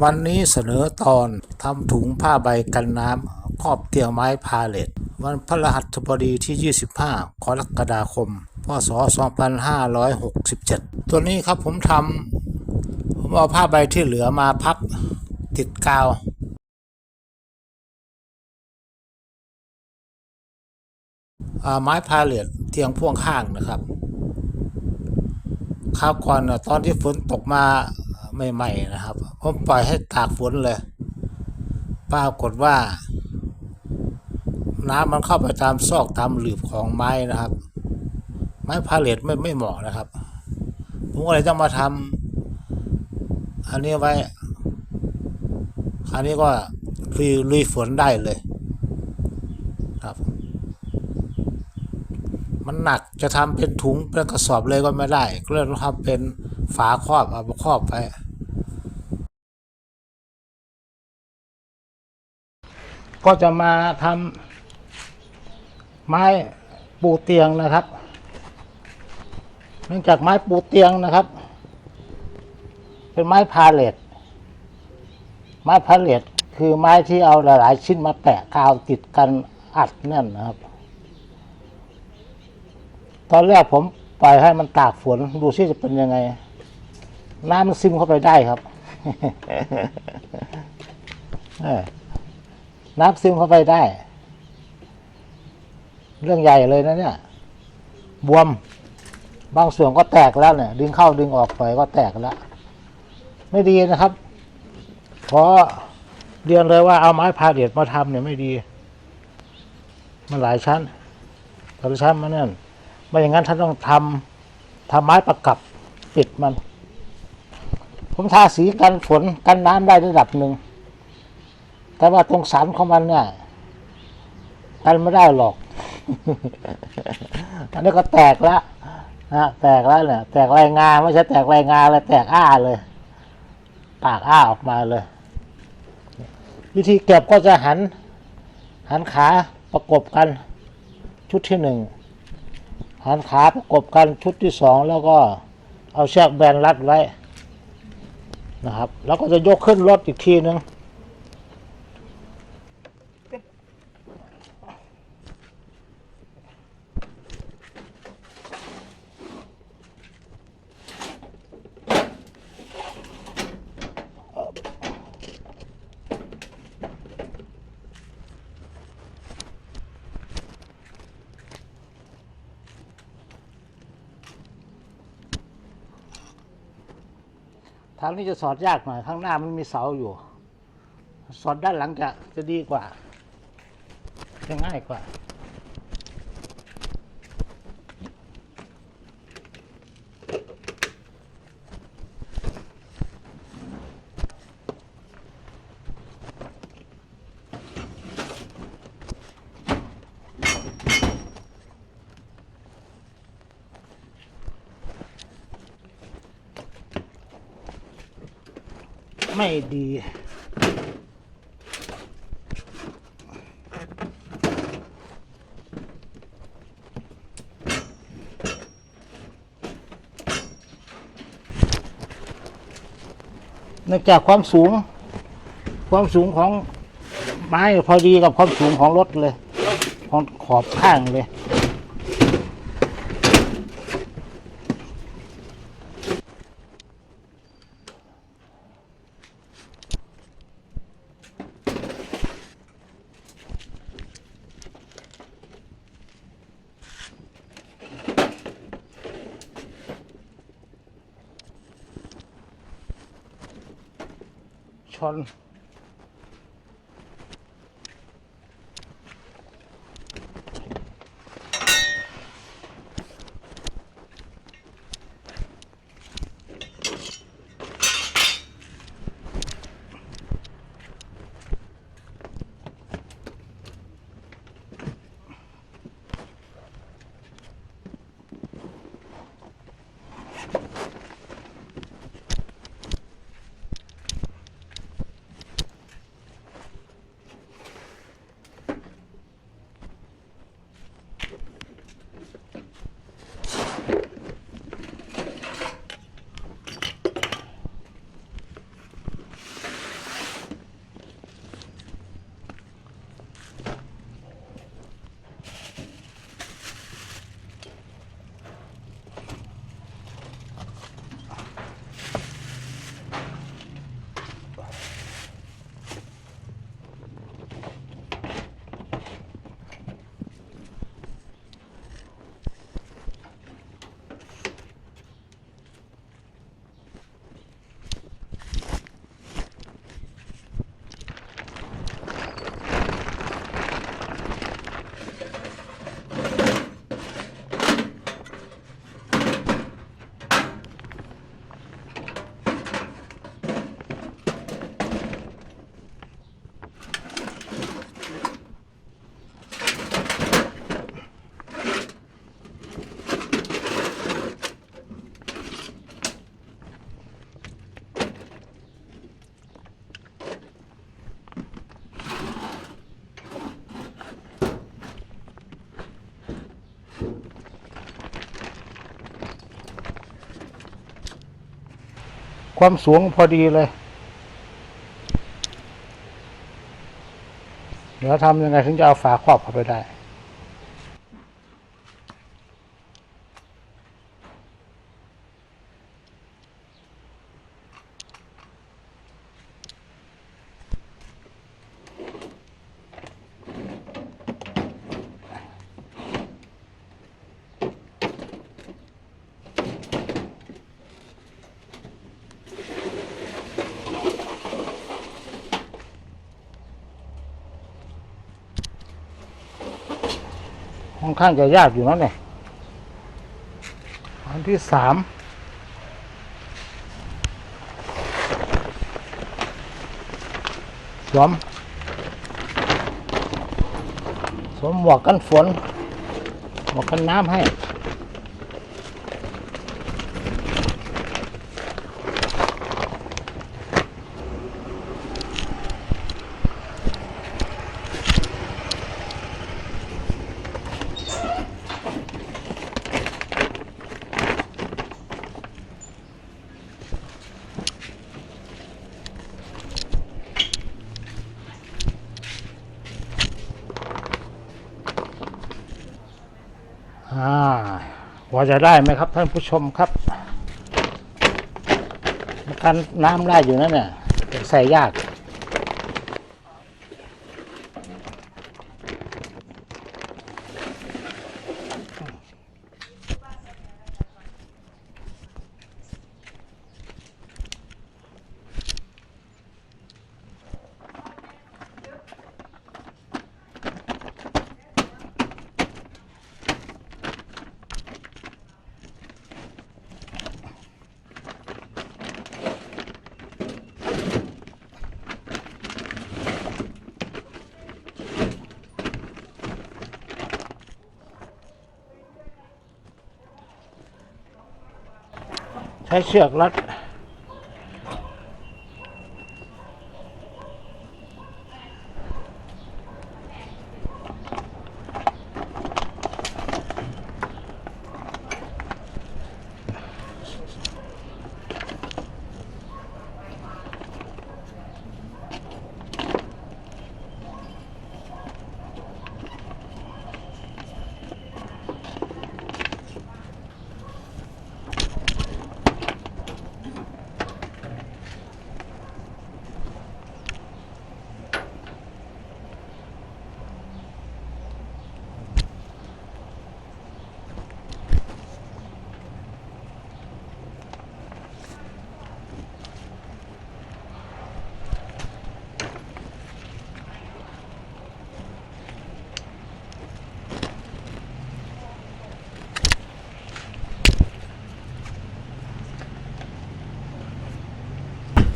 วันนี้เสนอตอนทำถุงผ้าใบกันน้ำครอบเตียงไม้พาเลตวันพฤหัสบดีที่ 25 กรกฎาคม พศ 2567 ตัวนี้ครับผมทำผมเอาผ้าใบที่เหลือมาพับติดกาวอ่าไม้พาเลตเตียงพ่วงข้างนะครับคราวก่อนตอนที่ฝนตกมา ใหม่ๆนะครับผมปล่อยให้ตากฝนเลยปรากฏว่า น้ำมันเข้าไปตามซอกตามหลืบของไม้นะครับ ไม้พาเลตไม่ไม่เหมาะนะครับ ผมก็เลยต้องมาทำอันนี้ไว้อันนี้ก็ลุยลุยฝนได้เลยครับ มันหนักจะทำเป็นถุงเป็นกระสอบเลยก็ไม่ได้ก็เลยต้องทำเป็น ฝาครอบเอาครอบไปก็จะมาทำไม้ปูเตียงนะครับ เนื่องจากไม้ปูเตียงนะครับ เป็นไม้พาเลตไม้พาเลตคือไม้ที่เอาหลาย ๆ ชิ้นมาแปะกาวติดกันอัดแน่นนะครับ ตอนแรกผมปล่อยให้มันตากฝนดูซิจะเป็นยังไง น้ำมันซึมเข้าไปได้ครับเออน้ำซึมเข้าไปได้ เรื่องใหญ่เลยนะเนี่ย บวม บางส่วนก็แตกแล้วเนี่ย ดึงเข้าดึงออกไปก็แตกแล้ว ไม่ดีนะครับเพราะเรียนเลยว่าเอาไม้พาเดียดมาทำเนี่ยไม่ดี มันหลายชั้นแต่ละชั้นมันนั่นไม่อย่างนั้นท่านต้องทำทำไม้ประกับปิดมัน ผมทาสีกันฝนกันน้ำได้ระดับหนึ่ง แต่ว่าตรงสันของมันเนี่ยกันไม่ได้หรอก อันนี้ก็แตกแล้วนะแตกแล้วเนี่ยแตกรายงานไม่ใช่แตกรายงานเลยแตกอ้าเลย ปากอ้าออกมาเลย วิธีเก็บก็จะหัน หันขาประกบกัน ชุดที่หนึ่งหันขาประกบกันชุดที่สองแล้วก็เอาเชือกแบนรัดไว้ นะครับ แล้วก็จะยกขึ้นรถอีกทีหนึ่ง ทางนี้จะสอดยากหน่อย ข้างหน้ามันมีเสาอยู่ สอดด้านหลังจะจะดีกว่า จะง่ายกว่า ไม่ดี เนื่องจากความสูง ความสูงของไม้พอดีกับความสูงของรถเลย ของขอบข้างเลย ช ความสูงพอดีเลย เดี๋ยวทำยังไงถึงจะเอาฝาครอบเข้าไปได้ ข้างจะยากอยู่นะเนี่ยอันที่สามสวมสวมหมวกกันฝนหมวกกันน้ำให้ อ่าว่าจะได้ไหมครับท่านผู้ชมครับกันน้ำได้อยู่นั่นเนี่ยใส่ยาก ใช้เชือกรัด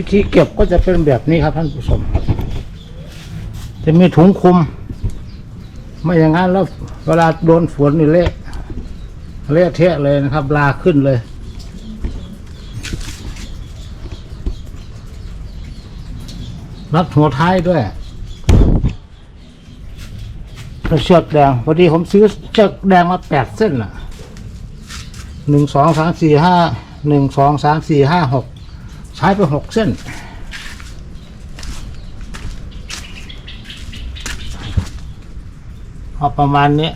วิธีเก็บก็จะเป็นแบบนี้ครับท่านผู้ชมจะมีถุงคลุม ไม่อย่างนั้นแล้วเวลาโดนฝนนี่เละเละเทะเลยนะครับ ลาขึ้นเลย รัดหัวท้ายด้วยเชือกแดงพอดีผมซื้อเชือกแดงมาแปดเส้นน่ะหนึ่งสองสามสี่ห้าหนึ่งสองสามสี่ห้าหก ใช้ไปหกเส้นเอประมาณนี้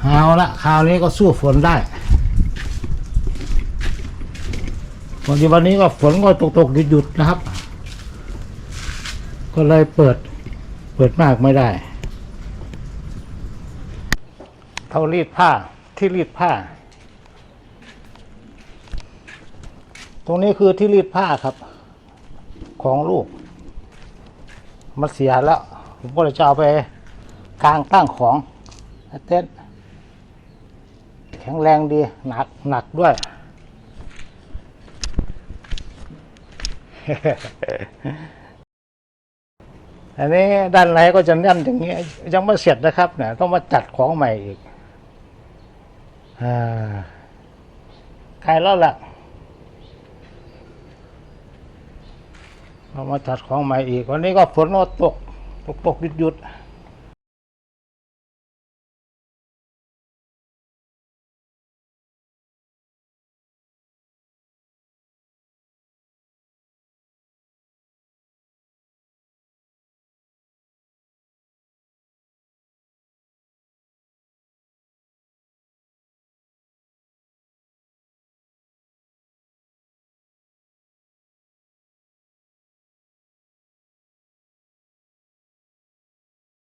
เอาละคราวนี้ก็สู้ฝนได้วันนี้วันนี้ก็ฝนก็ตกตกหยุดหยุดนะครับ ก็เลยเปิด เปิดมากไม่ได้ เท่ารีดผ้าที่รีดผ้า รงนี้คือที่รีดผ้าครับ ของลูก มันเสียแล้ว ผมก็เลยจะเอาไปกลางตั้งของเต้นท์แข็งแรงดี หนักหนักด้วย อันนี้ด้านในก็จะแน่นอย่างนี้ยังไม่เสร็จนะครับเนี่ยต้องมาจัดของใหม่อีกอ่าใกล้แล้วล่ะ เรามาจัดของใหม่อีกวันนี้ก็ฝนก็ตกตกตกหยุดหยุด